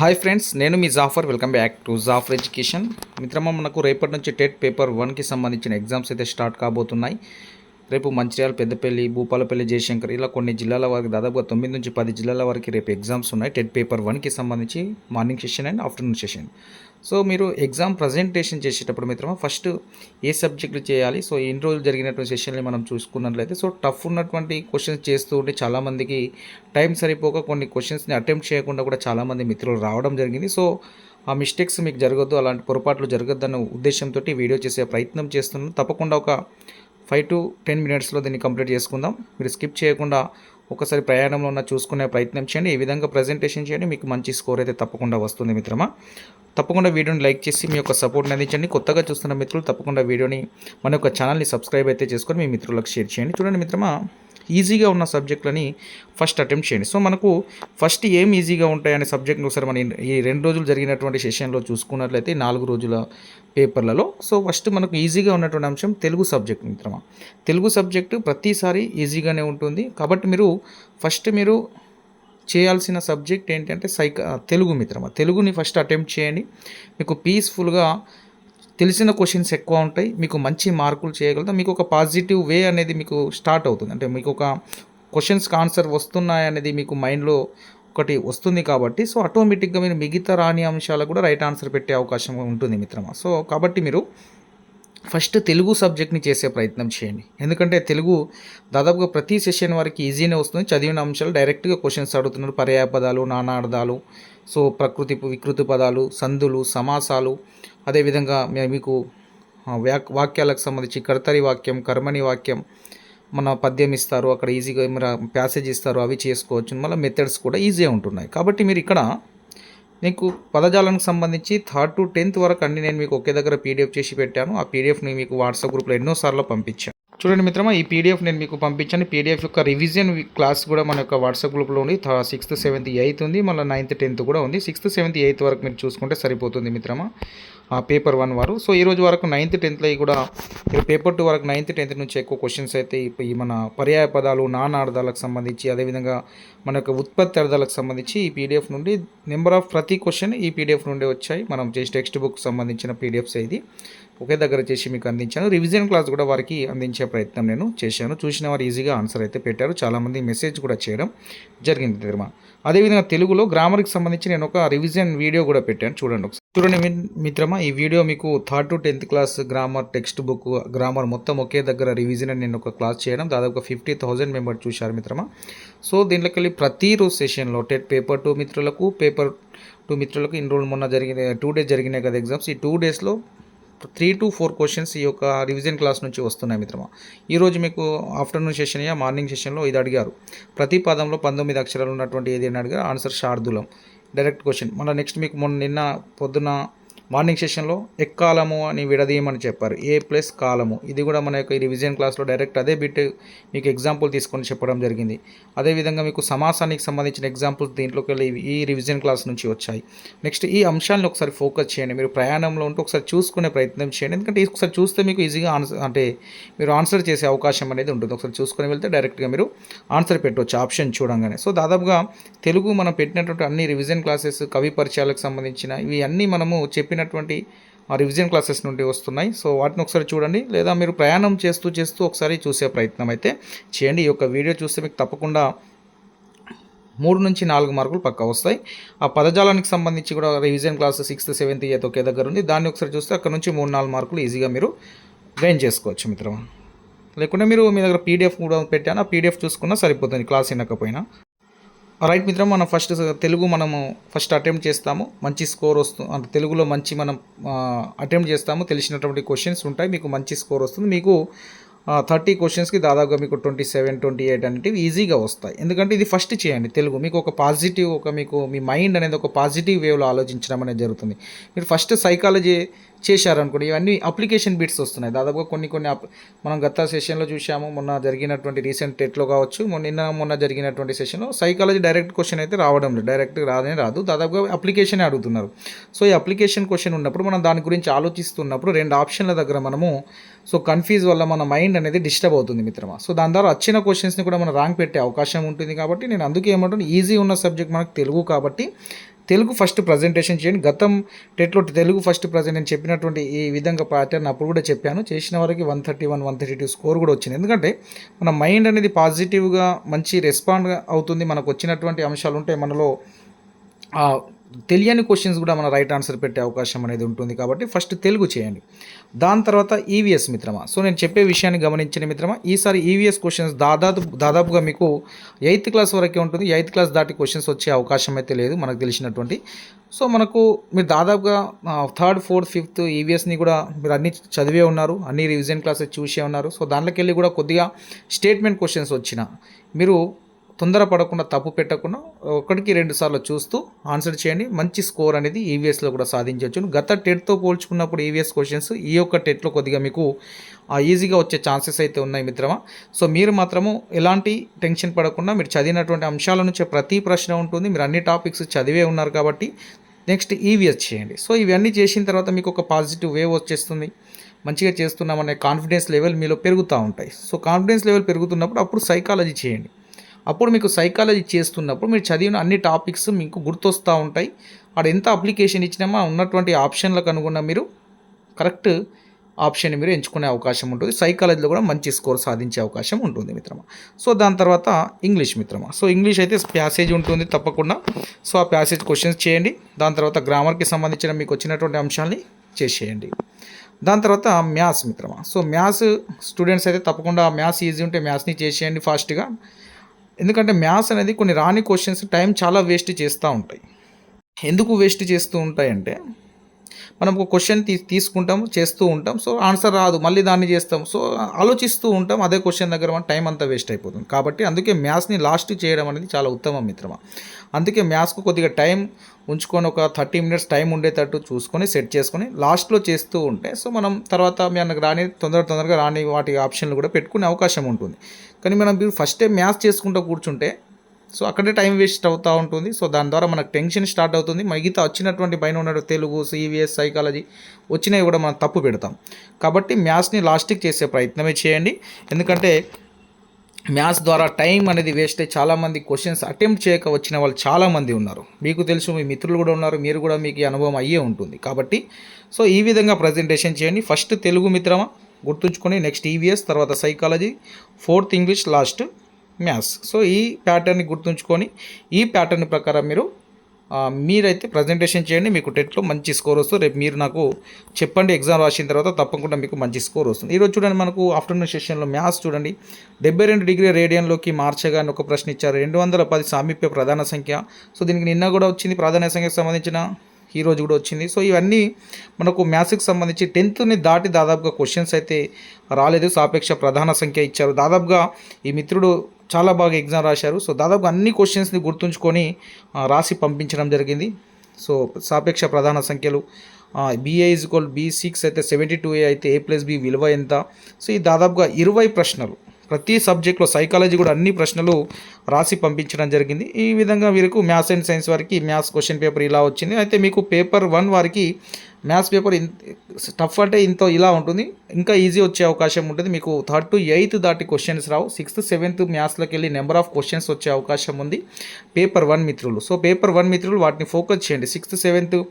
Hi friends నేను మీ Jafar welcome back to Jafar education మిత్రమా మనకు రేపటి నుంచి టెట్ పేపర్ వన్కి సంబంధించిన ఎగ్జామ్స్ అయితే స్టార్ట్ కాబోతున్నాయి. రేపు మంచిర్యాల పెద్దపల్లి భూపాలపల్లి జయశంకర్ ఇలా కొన్ని జిల్లాల వరకు దాదాపుగా తొమ్మిది నుంచి పది జిల్లాల వరకు రేపు ఎగ్జామ్స్ ఉన్నాయి. టెట్ పేపర్ వన్కి సంబంధించి morning session and afternoon session so మీరు ఎగ్జామ్ ప్రజెంటేషన్ చేసేటప్పుడు మిత్రమా ఫస్ట్ ఏ సబ్జెక్టులు చేయాలి? సో ఎన్ని రోజులు జరిగినటువంటి సెషన్ని మనం చూసుకున్నట్లయితే సో టఫ్ ఉన్నటువంటి క్వశ్చన్స్ చేస్తూ ఉంటే చాలామందికి టైం సరిపోక కొన్ని క్వశ్చన్స్ని అటెంప్ట్ చేయకుండా కూడా చాలామంది మిత్రులు రావడం జరిగింది. సో ఆ మిస్టేక్స్ మీకు జరగద్దు అలాంటి పొరపాట్లు జరగద్దన్న ఉద్దేశంతో వీడియో చేసే ప్రయత్నం చేస్తున్నాను. తప్పకుండా ఒక ఫైవ్ టు టెన్ మినిట్స్లో దీన్ని కంప్లీట్ చేసుకుందాం. మీరు స్కిప్ చేయకుండా ఒకసారి ప్రయాణంలో ఉన్న చూసుకునే ప్రయత్నం చేయండి. ఈ విధంగా ప్రజెంటేషన్ చేయండి. మీకు మంచి స్కోర్ అయితే తప్పకుండా వస్తుంది మిత్రమా. తప్పకుండా వీడియోని లైక్ చేసి మీ యొక్క సపోర్ట్ని అందించండి. కొత్తగా చూస్తున్న మిత్రులు తప్పకుండా వీడియోని మన యొక్క ఛానల్ని సబ్స్క్రైబ్ అయితే చేసుకొని మీ మిత్రులకు షేర్ చేయండి. చూడండి మిత్రమా. ఈజీగా ఉన్న సబ్జెక్టులని ఫస్ట్ అటెంప్ట్ చేయండి. సో మనకు ఫస్ట్ ఏం ఈజీగా ఉంటాయనే సబ్జెక్ట్ని ఒకసారి మనం ఈ రెండు రోజులు జరిగినటువంటి సెషన్లో చూసుకున్నట్లయితే నాలుగు రోజుల పేపర్లలో. సో ఫస్ట్ మనకు ఈజీగా ఉన్నటువంటి అంశం తెలుగు సబ్జెక్ట్ మిత్రమా. తెలుగు సబ్జెక్టు ప్రతిసారి ఈజీగానే ఉంటుంది. కాబట్టి మీరు ఫస్ట్ మీరు చేయాల్సిన సబ్జెక్ట్ ఏంటంటే సైక తెలుగు మిత్రమా. తెలుగుని ఫస్ట్ అటెంప్ట్ చేయండి. మీకు పీస్ఫుల్గా తెలిసిన క్వశ్చన్స్ ఎక్కువ ఉంటాయి. మీకు మంచి మార్కులు చేయగలుగుతాం మీకు ఒక పాజిటివ్ వే అనేది మీకు స్టార్ట్ అవుతుంది. అంటే మీకు ఒక క్వశ్చన్స్కి ఆన్సర్ వస్తున్నాయి అనేది మీకు మైండ్లో ఒకటి వస్తుంది కాబట్టి సో ఆటోమేటిక్గా మీరు మిగతా రాని అంశాలకు కూడా రైట్ ఆన్సర్ పెట్టే అవకాశం ఉంటుంది మిత్రమా. సో కాబట్టి మీరు ఫస్ట్ తెలుగు సబ్జెక్ట్ని చేసే ప్రయత్నం చేయండి. ఎందుకంటే తెలుగు దాదాపుగా ప్రతి సెషన్ వరకు ఈజీనే వస్తుంది. చదివిన అంశాలు డైరెక్ట్గా క్వశ్చన్స్ అడుగుతున్నారు. పర్యాయపదాలు నానార్థాలు సో ప్రకృతి వికృతి పదాలు సందులు సమాసాలు అదేవిధంగా మీకు వాక్ వ్యాక్ వాక్యాలకు సంబంధించి కర్తరి వాక్యం కర్మని వాక్యం మన పద్యం ఇస్తారు అక్కడ ఈజీగా మన ప్యాసేజ్ ఇస్తారు అవి చేసుకోవచ్చు మళ్ళీ మెథడ్స్ కూడా ఈజీగా ఉంటున్నాయి. కాబట్టి మీరు ఇక్కడ మీకు పదజాలానికి సంబంధించి థర్డ్ టు టెన్త్ వరకు అన్ని నేను మీకు ఒకే దగ్గర పీడిఎఫ్ చేసి పెట్టాను. ఆ పీడిఎఫ్ని మీకు వాట్సాప్ గ్రూప్లో ఎన్నోసార్లు పంపించాను. చూడండి మిత్రమా ఈ పీడిఎఫ్ నేను మీకు పంపించాను. పీడిఎఫ్ యొక్క రివిజన్ క్లాస్ కూడా మన యొక్క వాట్సాప్ గ్రూప్లో ఉంది. సిక్స్త్ సెవెంత్ ఎయిత్ ఉంది. మళ్ళీ నైన్త్ టెన్త్ కూడా ఉంది. సిక్స్త్ సెవెంత్ ఎయిత్ వరకు మీరు చూసుకుంటే సరిపోతుంది మిత్రమా. పేపర్ వన్ వారు. సో ఈ రోజు వరకు నైన్త్ టెన్త్లో కూడా పేపర్ టూ వరకు నైన్త్ టెన్త్ నుంచి ఎక్కువ క్వశ్చన్స్ అయితే ఇప్పుడు ఈ మన పర్యాయ పదాలు నానార్థాలకు సంబంధించి అదేవిధంగా మన యొక్క ఉత్పత్తి అర్థాలకు సంబంధించి ఈ పీడిఎఫ్ నుండి నెంబర్ ఆఫ్ ప్రతి క్వశ్చన్ ఈ పీడిఎఫ్ నుండి వచ్చాయి. మనం చేసి టెక్స్ట్ బుక్ సంబంధించిన పీడిఎఫ్స్ ఇది. ఒకే దగ్గర చేసి మీకు అందించాను. రివిజన్ క్లాస్ కూడా వారికి అందించే ప్రయత్నం నేను చేశాను. చూసిన వారు ఈజీగా ఆన్సర్ అయితే పెట్టారు. చాలామంది మెసేజ్ కూడా చేయడం జరిగింది ధర్మ అదేవిధంగా తెలుగులో గ్రామర్కి సంబంధించి నేను ఒక రివిజన్ వీడియో కూడా పెట్టాను. చూడండి ఒకసారి. చూడండి మిత్రమా ఈ వీడియో మీకు third to tenth class grammar textbook grammar మొత్తం ఒకే దగ్గర రివిజన్ అని నేను ఒక క్లాస్ చేయడం. దాదాపు ఫిఫ్టీ థౌజండ్ మెంబర్ చూశారు మిత్రమా. సో దీంట్లోకి వెళ్ళి ప్రతిరోజు సెషన్లో టెట్ పేపర్ టూ మిత్రులకు పేపర్ టూ మిత్రులకు ఇన్రోల్ మొన్న జరిగిన టూ డేస్ జరిగినాయి కదా ఎగ్జామ్స్. ఈ టూ డేస్లో త్రీ టు ఫోర్ క్వశ్చన్స్ ఈ యొక్క రివిజన్ క్లాస్ నుంచి వస్తున్నాయి మిత్రమా. ఈరోజు మీకు ఆఫ్టర్నూన్ సెషన్ యా మార్నింగ్ సెషన్లో ఇది అడిగారు. ప్రతి పదంలో పంతొమ్మిది అక్షరాలు ఉన్నటువంటి ఏది అని అడిగారు. ఆన్సర్ శార్దులం డైరెక్ట్ క్వశ్చన్. మళ్ళీ నెక్స్ట్ మీకు మొన్న నిన్న పొద్దున మార్నింగ్ సెషన్లో ఎక్కాలము అని విడదీయమని చెప్పారు. ఏ ప్లస్ కాలము. ఇది కూడా మన యొక్క ఈ రివిజన్ క్లాస్లో డైరెక్ట్ అదే బిట్ మీకు ఎగ్జాంపుల్ తీసుకొని చెప్పడం జరిగింది. అదేవిధంగా మీకు సమాసానికి సంబంధించిన ఎగ్జాంపుల్స్ దీంట్లోకి వెళ్ళి ఈ రివిజన్ క్లాస్ నుంచి వచ్చాయి. నెక్స్ట్ ఈ అంశాలను ఒకసారి ఫోకస్ చేయండి. మీరు ప్రయాణంలో ఉంటే ఒకసారి చూసుకునే ప్రయత్నం చేయండి. ఎందుకంటే ఒకసారి చూస్తే మీకు ఈజీగా ఆన్సర్ అంటే మీరు ఆన్సర్ చేసే అవకాశం అనేది ఉంటుంది. ఒకసారి చూసుకొని వెళ్తే డైరెక్ట్గా మీరు ఆన్సర్ పెట్టవచ్చు ఆప్షన్ చూడంగానే. సో దాదాపుగా తెలుగు మనం పెట్టినటువంటి అన్ని రివిజన్ క్లాసెస్ కవి పరిచయాలకు సంబంధించిన ఇవి అన్నీ మనము చెప్పిన ఆ రివిజన్ క్లాసెస్ నుండి వస్తున్నాయి. సో వాటిని ఒకసారి చూడండి. లేదా మీరు ప్రయాణం చేస్తూ చేస్తూ ఒకసారి చూసే ప్రయత్నం అయితే చేయండి. ఈ యొక్క వీడియో చూస్తే మీకు తప్పకుండా మూడు నుంచి నాలుగు మార్కులు పక్కా వస్తాయి. ఆ పదజాలానికి సంబంధించి కూడా revision class sixth seventh eighth ఒకే దగ్గర ఉంది. దాన్ని ఒకసారి చూస్తే అక్కడ నుంచి మూడు నాలుగు మార్కులు ఈజీగా మీరు గెయిన్ చేసుకోవచ్చు మిత్రం లేకుంటే మీరు మీ దగ్గర పీడిఎఫ్ కూడా పెట్టాను? ఆ పీడిఎఫ్ చూసుకున్నా సరిపోతుంది. క్లాస్ వినకపోయినా. రైట్ మిత్రం మనం ఫస్ట్ తెలుగు మనము ఫస్ట్ అటెంప్ట్ చేస్తాము. మంచి స్కోర్ వస్తుంది అంటే తెలుగులో మంచి మనం అటెంప్ట్ చేస్తాము. తెలిసినటువంటి క్వశ్చన్స్ ఉంటాయి. మీకు మంచి స్కోర్ వస్తుంది. మీకు థర్టీ క్వశ్చన్స్కి దాదాపుగా మీకు ట్వంటీ సెవెన్ ట్వంటీ ఎయిట్ అనేటివి ఈజీగా వస్తాయి. ఎందుకంటే ఇది ఫస్ట్ చేయండి తెలుగు. మీకు ఒక పాజిటివ్ ఒక మీకు మీ మైండ్ అనేది ఒక పాజిటివ్ వేవ్లో ఆలోచించడం అనేది జరుగుతుంది. మీరు ఫస్ట్ సైకాలజీ చేశారనుకోండి ఇవన్నీ అప్లికేషన్ బిట్స్ వస్తున్నాయి. దాదాపుగా కొన్ని కొన్ని అప్- మనం గత సెషన్లో చూసాము మొన్న జరిగినటువంటి రీసెంట్ టెట్లో కావచ్చు మొన్న నిన్న మొన్న జరిగినటువంటి సెషన్లో సైకాలజీ డైరెక్ట్ క్వశ్చన్ అయితే రావడం లేదు. డైరెక్ట్ రాదే రాదు. దాదాపుగా అప్లికేషన్ అడుగుతున్నారు. సో ఈ అప్లికేషన్ క్వశ్చన్ ఉన్నప్పుడు మనం దాని గురించి ఆలోచిస్తున్నప్పుడు రెండు ఆప్షన్ల దగ్గర మనము సో కన్ఫ్యూజ్ వల్ల మన మైండ్ అనేది డిస్టర్బ్ అవుతుంది మిత్రమా. సో దాని ద్వారా వచ్చిన క్వశ్చన్స్ని కూడా మనం ర్యాంక్ పెట్టే అవకాశం ఉంటుంది కాబట్టి నేను అందుకే ఏమంటాను ఈజీ ఉన్న సబ్జెక్ట్ మనకు తెలుగు కాబట్టి తెలుగు ఫస్ట్ ప్రజెంటేషన్ చేయండి. గతం టెట్లో తెలుగు ఫస్ట్ ప్రజెంట్ నేను చెప్పినటువంటి ఈ విధంగా ప్యాటర్న్ అప్పుడు కూడా చెప్పాను. చేసిన వరకు one thirty one one thirty two score కూడా వచ్చింది. ఎందుకంటే మన మైండ్ అనేది పాజిటివ్గా మంచి రెస్పాండ్ అవుతుంది. మనకు వచ్చినటువంటి అంశాలు ఉంటాయి. మనలో తెలియని క్వశ్చన్స్ కూడా మన రైట్ ఆన్సర్ పెట్టే అవకాశం అనేది ఉంటుంది కాబట్టి ఫస్ట్ తెలుగు చేయండి. దాని తర్వాత ఈవీఎస్ మిత్రమా. సో నేను చెప్పే విషయాన్ని గమనించిన మిత్రమా. ఈసారి ఈవీఎస్ క్వశ్చన్స్ దాదాపు దాదాపుగా మీకు ఎయిత్ క్లాస్ వరకే ఉంటుంది. ఎయిత్ క్లాస్ దాటి క్వశ్చన్స్ వచ్చే అవకాశం అయితే లేదు మనకు తెలిసినటువంటి. సో మనకు మీరు దాదాపుగా థర్డ్ ఫోర్త్ ఫిఫ్త్ ఈవీఎస్ని కూడా మీరు అన్ని చదివే ఉన్నారు. అన్ని రివిజన్ క్లాసెస్ చూసే ఉన్నారు. సో దాంట్లోకి వెళ్ళి కూడా కొద్దిగా స్టేట్మెంట్ క్వశ్చన్స్ వచ్చిన మీరు తొందరపడకుండా తప్పు పెట్టకుండా ఒకటికి రెండు సార్లు చూస్తూ ఆన్సర్ చేయండి. మంచి స్కోర్ అనేది ఈవీఎస్లో కూడా సాధించవచ్చు గత టెట్తో పోల్చుకున్నప్పుడు ఈవీఎస్ క్వశ్చన్స్ ఈ యొక్క టెట్లో కొద్దిగా మీకు ఈజీగా వచ్చే ఛాన్సెస్ అయితే ఉన్నాయి మిత్రమా. సో మీరు మాత్రము ఎలాంటి టెన్షన్ పడకుండా మీరు చదివినటువంటి అంశాల నుంచి ప్రతి ప్రశ్న ఉంటుంది. మీరు అన్ని టాపిక్స్ చదివే ఉన్నారు కాబట్టి నెక్స్ట్ ఈవీఎస్ చేయండి. సో ఇవన్నీ చేసిన తర్వాత మీకు ఒక పాజిటివ్ వేవ్ వచ్చేస్తుంది. మంచిగా చేస్తున్నామనే కాన్ఫిడెన్స్ లెవెల్ మీలో పెరుగుతూ ఉంటాయి. సో కాన్ఫిడెన్స్ లెవెల్ పెరుగుతున్నప్పుడు అప్పుడు సైకాలజీ చేయండి. అప్పుడు మీకు సైకాలజీ చేస్తున్నప్పుడు మీరు చదివిన అన్ని టాపిక్స్ మీకు గుర్తొస్తూ ఉంటాయి. అక్కడ ఎంత అప్లికేషన్ ఇచ్చినామో ఉన్నటువంటి ఆప్షన్లకు అనుగుణ మీరు కరెక్ట్ ఆప్షన్ మీరు ఎంచుకునే అవకాశం ఉంటుంది. సైకాలజీలో కూడా మంచి స్కోర్ సాధించే అవకాశం ఉంటుంది మిత్రమా. సో దాని తర్వాత ఇంగ్లీష్ మిత్రమా. సో ఇంగ్లీష్ అయితే ప్యాసేజ్ ఉంటుంది తప్పకుండా. సో ఆ ప్యాసేజ్ క్వశ్చన్స్ చేయండి. దాని తర్వాత గ్రామర్కి సంబంధించిన మీకు వచ్చినటువంటి అంశాలని చేసేయండి. దాని తర్వాత మ్యాథ్స్ మిత్రమా. సో మ్యాథ్స్ స్టూడెంట్స్ అయితే తప్పకుండా మ్యాథ్స్ ఈజీ ఉంటే మ్యాథ్స్ని చేసేయండి ఫాస్ట్గా ఎందుకంటే మ్యాథ్స్ అనేది కొన్ని రాని క్వశ్చన్స్ టైం చాలా వేస్ట్ చేస్తూ ఉంటాయి. ఎందుకు వేస్ట్ చేస్తూ ఉంటాయంటే మనం ఒక క్వశ్చన్ తీ తీసుకుంటాం చేస్తూ ఉంటాం. సో ఆన్సర్ రాదు. మళ్ళీ దాన్ని చేస్తాం. సో ఆలోచిస్తూ ఉంటాం. అదే క్వశ్చన్ దగ్గర మన టైం అంతా వేస్ట్ అయిపోతుంది. కాబట్టి అందుకే మ్యాథ్స్ని లాస్ట్ చేయడం అనేది చాలా ఉత్తమం మిత్రమా. అందుకే మ్యాథ్స్కు కొద్దిగా టైం ఉంచుకొని ఒక థర్టీ మినిట్స్ టైం ఉండేటట్టు చూసుకొని సెట్ చేసుకొని లాస్ట్లో చేస్తూ ఉంటే సో మనం తర్వాత మనకు రాని తొందర తొందరగా రాని వాటి ఆప్షన్లు కూడా పెట్టుకునే అవకాశం ఉంటుంది. కానీ మనం ఫస్టే మ్యాథ్స్ చేసుకుంటూ కూర్చుంటే సో అక్కడే టైం వేస్ట్ అవుతూ ఉంటుంది. సో దాని ద్వారా మనకు టెన్షన్ స్టార్ట్ అవుతుంది. మిగతా వచ్చినటువంటి పైన ఉన్న తెలుగు సివిఎస్ సైకాలజీ వచ్చినవి కూడా మనం తప్పు పెడతాం. కాబట్టి మ్యాథ్స్ని లాస్ట్కి చేసే ప్రయత్నమే చేయండి. ఎందుకంటే మ్యాథ్స్ ద్వారా టైం అనేది వేస్ట్ అయ్యి చాలామంది క్వశ్చన్స్ అటెంప్ట్ చేయక వచ్చిన వాళ్ళు చాలామంది ఉన్నారు. మీకు తెలుసు మీ మిత్రులు కూడా ఉన్నారు. మీరు కూడా మీకు అనుభవం అయ్యే ఉంటుంది. కాబట్టి సో ఈ విధంగా ప్రజెంటేషన్ చేయండి. ఫస్ట్ తెలుగు మిత్రమా? గుర్తుంచుకొని నెక్స్ట్ ఈవీఎస్ తర్వాత psychology fourth English last maths. So ఈ ప్యాటర్న్ని గుర్తుంచుకొని ఈ ప్యాటర్న్ ప్రకారం మీరు మీరైతే ప్రజెంటేషన్ చేయండి మీకు టెట్లో మంచి స్కోర్ వస్తుంది. రేపు మీరు నాకు చెప్పండి ఎగ్జామ్ రాసిన తర్వాత తప్పకుండా మీకు మంచి స్కోర్ వస్తుంది. ఈరోజు చూడండి మనకు ఆఫ్టర్నూన్ సెషన్లో మ్యాథ్స్ చూడండి. డెబ్బై రెండు డిగ్రీ రేడియన్లోకి మార్చగా అని ఒక ప్రశ్న ఇచ్చారు. రెండు వందల పది సామీప్య ప్రధాన సంఖ్య. సో దీనికి నిన్న కూడా వచ్చింది ప్రాధాన్య సంఖ్యకు సంబంధించిన ఈ రోజు కూడా వచ్చింది. సో ఇవన్నీ మనకు మ్యాథ్స్కి సంబంధించి టెన్త్ని దాటి దాదాపుగా క్వశ్చన్స్ అయితే రాలేదు. సాపేక్ష ప్రధాన సంఖ్య ఇచ్చారు. దాదాపుగా ఈ మిత్రుడు చాలా బాగా ఎగ్జామ్ రాశారు. సో దాదాపు అన్ని క్వశ్చన్స్ని గుర్తుంచుకొని రాసి పంపించడం జరిగింది. సో సాపేక్ష ప్రధాన సంఖ్యలు BA is equal B six అయితే సెవెంటీ టూ ఏ అయితే ఏ ప్లస్ బి విలువ ఎంత? సో ఈ దాదాపుగా ఇరవై ప్రశ్నలు. ప్రతి సబ్జెక్ట్లో సైకాలజీ కూడా అన్ని ప్రశ్నలు రాసి పంపించడం జరిగింది. ఈ విధంగా వీరికి మ్యాథ్స్ అండ్ సైన్స్ వారికి మ్యాథ్స్ క్వశ్చన్ పేపర్ ఇలా వచ్చింది. అయితే మీకు పేపర్ వన్ వారికి మ్యాథ్స్ పేపర్ టఫ్ అంటే ఇంత ఇలా ఉంటుంది. ఇంకా ఈజీ వచ్చే అవకాశం ఉంటుంది. మీకు థర్డ్ టు ఎయిత్ దాటి క్వశ్చన్స్ రావు. సిక్స్త్ సెవెంత్ మ్యాథ్స్లోకి వెళ్ళి నెంబర్ ఆఫ్ క్వశ్చన్స్ వచ్చే అవకాశం ఉంది. పేపర్ వన్ మిత్రులు. సో పేపర్ వన్ మిత్రులు వాటిని ఫోకస్ చేయండి. Sixth seventh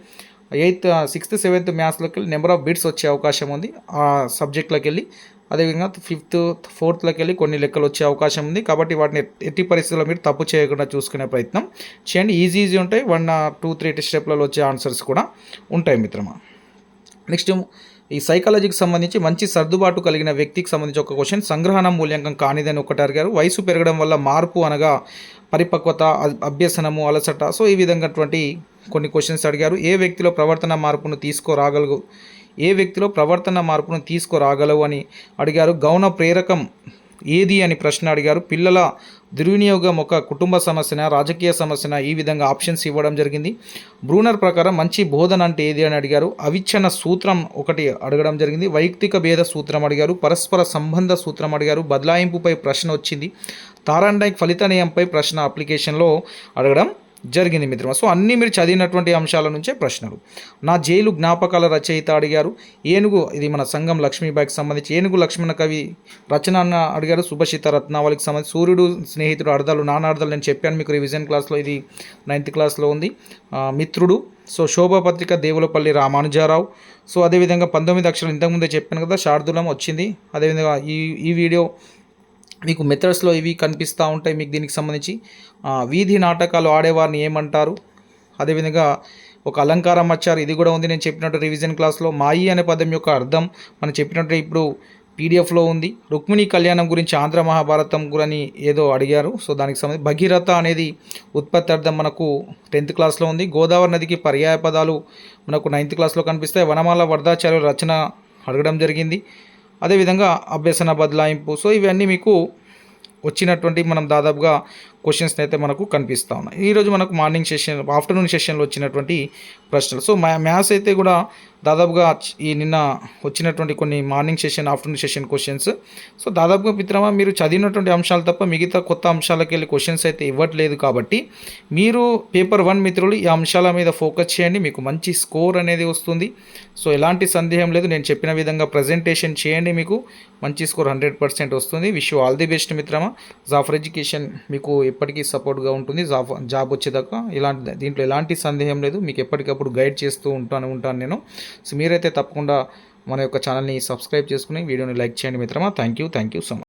eighth sixth seventh మ్యాథ్స్లోకి వెళ్ళి నెంబర్ ఆఫ్ బిట్స్ వచ్చే అవకాశం ఉంది. ఆ సబ్జెక్ట్లోకి వెళ్ళి అదేవిధంగా ఫిఫ్త్ ఫోర్త్లోకి వెళ్ళి కొన్ని లెక్కలు వచ్చే అవకాశం ఉంది. కాబట్టి వాటిని ఎట్టి పరిస్థితుల్లో మీరు తప్పు చేయకుండా చూసుకునే ప్రయత్నం చేయండి. ఈజీ ఈజీ ఉంటాయి. వన్ టూ త్రీ స్టెప్లలో వచ్చే ఆన్సర్స్ కూడా ఉంటాయి మిత్రమా. నెక్స్ట్ ఈ సైకాలజీకి సంబంధించి మంచి సర్దుబాటు కలిగిన వ్యక్తికి సంబంధించి ఒక క్వశ్చన్. సంగ్రహణ మూల్యాంకం కానిదని ఒకటి అడిగారు. వయసు పెరగడం వల్ల మార్పు అనగా పరిపక్వత అభ్యసనము అలసట. సో ఈ విధంగా కొన్ని క్వశ్చన్స్ అడిగారు. ఏ వ్యక్తిలో ప్రవర్తన మార్పును తీసుకోరాగలుగు ఏ వ్యక్తిలో ప్రవర్తన మార్పును తీసుకురాగలవు అని అడిగారు. గౌణ ప్రేరకం ఏది అని ప్రశ్న అడిగారు. పిల్లల దుర్వినియోగం ఒక కుటుంబ సమస్యన రాజకీయ సమస్యన? ఈ విధంగా ఆప్షన్స్ ఇవ్వడం జరిగింది. బ్రూనర్ ప్రకారం మంచి బోధన అంటే ఏది అని అడిగారు. అవిచ్ఛన సూత్రం ఒకటి అడగడం జరిగింది. వైయక్తిక భేద సూత్రం అడిగారు. పరస్పర సంబంధ సూత్రం అడిగారు. బదలాయింపుపై ప్రశ్న వచ్చింది. తారాండైక్ ఫలిత నియంపై ప్రశ్న అప్లికేషన్లో అడగడం జరిగింది మిత్రమా సో అన్నీ మీరు చదివినటువంటి అంశాల నుంచే ప్రశ్నలు. నా జైలు జ్ఞాపకాల రచయిత అడిగారు. ఏనుగు ఇది మన సంఘం లక్ష్మీబాయికి సంబంధించి ఏనుగు లక్ష్మణ కవి రచన అన్న అడిగారు. సుభషిత రత్నావళికి సంబంధించి సూర్యుడు స్నేహితుడు అర్థాలు నాన్న అర్థాలు నేను చెప్పాను మీకు రివిజన్ క్లాస్లో ఇది నైన్త్ క్లాస్లో ఉంది. మిత్రుడు సో శోభాపత్రిక దేవులపల్లి రామానుజారావు. సో అదేవిధంగా పంతొమ్మిది అక్షరాలు ఇంతకుముందే చెప్పాను కదా శార్దులం వచ్చింది. అదేవిధంగా ఈ ఈ వీడియో మీకు మెథడ్స్లో ఇవి కనిపిస్తూ ఉంటాయి మీకు దీనికి సంబంధించి. ఆ, వీధి నాటకాలు ఆడేవారిని ఏమంటారు? అదేవిధంగా ఒక అలంకారం వచ్చారు ఇది కూడా ఉంది. నేను చెప్పినట్టు రివిజన్ క్లాస్లో మాయి అనే పదం యొక్క అర్థం మనం చెప్పినట్టు ఇప్పుడు పీడిఎఫ్లో ఉంది. రుక్మిణి కళ్యాణం గురించి ఆంధ్ర మహాభారతం గురని ఏదో అడిగారు. సో దానికి సంబంధించి భగీరథ అనేది ఉత్పత్తి అర్థం మనకు టెన్త్ క్లాస్లో ఉంది. గోదావరి నదికి పర్యాయ పదాలు మనకు నైన్త్ క్లాస్లో కనిపిస్తాయి. వనమాల వరదాచార్యుల రచన అడగడం జరిగింది. అదేవిధంగా అభ్యసన బదలాయింపు. సో ఇవన్నీ మీకు వచ్చినటువంటి మనం దాదాపుగా క్వశ్చన్స్ అయితే మనకు కనిపిస్తూ ఉన్నాయి. ఈరోజు మనకు మార్నింగ్ సెషన్ ఆఫ్టర్నూన్ సెషన్లో వచ్చినటువంటి ప్రశ్నలు. సో మ్యా మ్యాథ్స్ అయితే కూడా దాదాపుగా ఈ నిన్న వచ్చినటువంటి కొన్ని morning session afternoon session questions so దాదాపుగా మిత్రమా మీరు చదివినటువంటి అంశాలు తప్ప మిగతా కొత్త అంశాలకు వెళ్ళి క్వశ్చన్స్ అయితే ఇవ్వట్లేదు కాబట్టి మీరు పేపర్ వన్ మిత్రులు ఈ అంశాల మీద ఫోకస్ చేయండి. మీకు మంచి స్కోర్ అనేది వస్తుంది. సో ఎలాంటి సందేహం లేదు. నేను చెప్పిన విధంగా ప్రజెంటేషన్ చేయండి మీకు. మంచి స్కోర్ హండ్రెడ్ పర్సెంట్ వస్తుంది. విష్ ఆల్ ది బెస్ట్ మిత్రమా. జాఫర్ ఎడ్యుకేషన్ మీకు ఎప్పటికీ సపోర్ట్గా ఉంటుంది. జాబ్ జాబ్ వచ్చేదాకా ఇలాంటి దీంట్లో ఎలాంటి సందేహం లేదు. మీకు ఎప్పటికప్పుడు గైడ్ చేస్తూ ఉంటాను ఉంటాను నేను. సో మీరైతే తప్పకుండా మన యొక్క ఛానల్ని సబ్స్క్రైబ్ చేసుకుని వీడియోని లైక్ చేయండి మిత్రమా. Thank you thank you so much